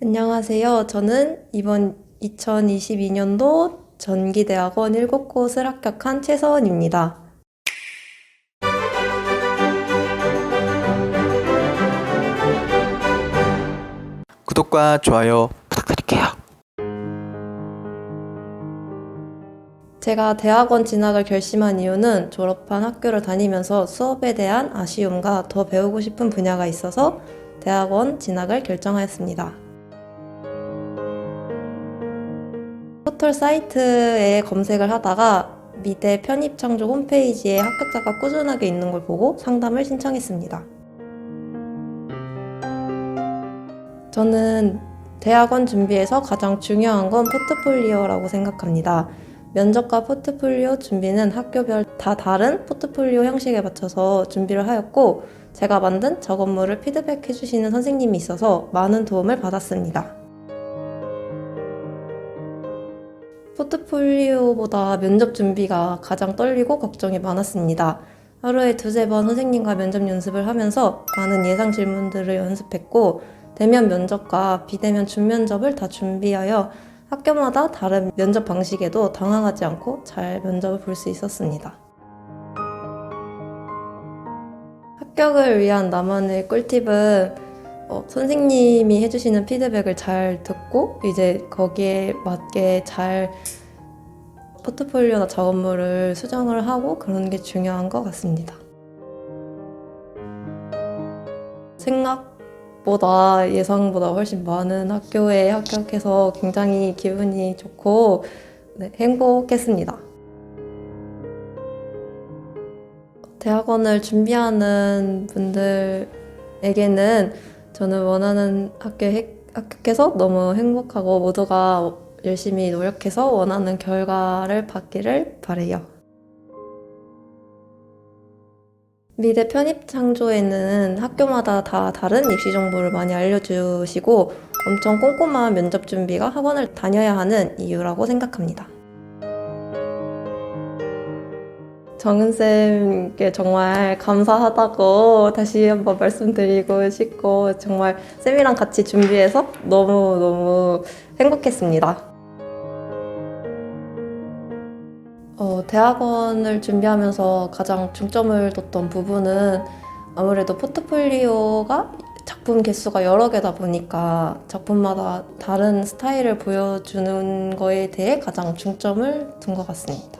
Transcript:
안녕하세요. 저는 이번 2022년도 전기대학원 7곳을 합격한 최서원입니다. 구독과 좋아요 부탁드릴게요. 제가 대학원 진학을 결심한 이유는 졸업한 학교를 다니면서 수업에 대한 아쉬움과 더 배우고 싶은 분야가 있어서 대학원 진학을 결정하였습니다. 포털 사이트에 검색을 하다가 미대 편입 창조 홈페이지에 합격자가 꾸준하게 있는 걸 보고 상담을 신청했습니다. 저는 대학원 준비에서 가장 중요한 건 포트폴리오라고 생각합니다. 면접과 포트폴리오 준비는 학교별 다 다른 포트폴리오 형식에 맞춰서 준비를 하였고, 제가 만든 작업물을 피드백해 주시는 선생님이 있어서 많은 도움을 받았습니다. 포트폴리오보다 면접 준비가 가장 떨리고 걱정이 많았습니다. 하루에 두세 번 선생님과 면접 연습을 하면서 많은 예상 질문들을 연습했고, 대면 면접과 비대면 준면접을 다 준비하여 학교마다 다른 면접 방식에도 당황하지 않고 잘 면접을 볼 수 있었습니다. 합격을 위한 나만의 꿀팁은 어, 선생님이 해주시는 피드백을 잘 듣고 이제 거기에 맞게 잘 포트폴리오나 작업물을 수정을 하고 그런 게 중요한 것 같습니다. 생각보다 예상보다 훨씬 많은 학교에 합격해서 굉장히 기분이 좋고 네, 행복했습니다. 대학원을 준비하는 분들에게는 저는 원하는 학교에 합격해서 너무 행복하고 모두가 열심히 노력해서 원하는 결과를 받기를 바래요. 미대 편입 창조에는 학교마다 다 다른 입시 정보를 많이 알려주시고 엄청 꼼꼼한 면접 준비가 학원을 다녀야 하는 이유라고 생각합니다. 정은쌤께 정말 감사하다고 다시 한번 말씀드리고 싶고 정말 쌤이랑 같이 준비해서 너무너무 행복했습니다. 어, 대학원을 준비하면서 가장 중점을 뒀던 부분은 아무래도 포트폴리오가 작품 개수가 여러 개다 보니까 작품마다 다른 스타일을 보여주는 거에 대해 가장 중점을 둔 것 같습니다.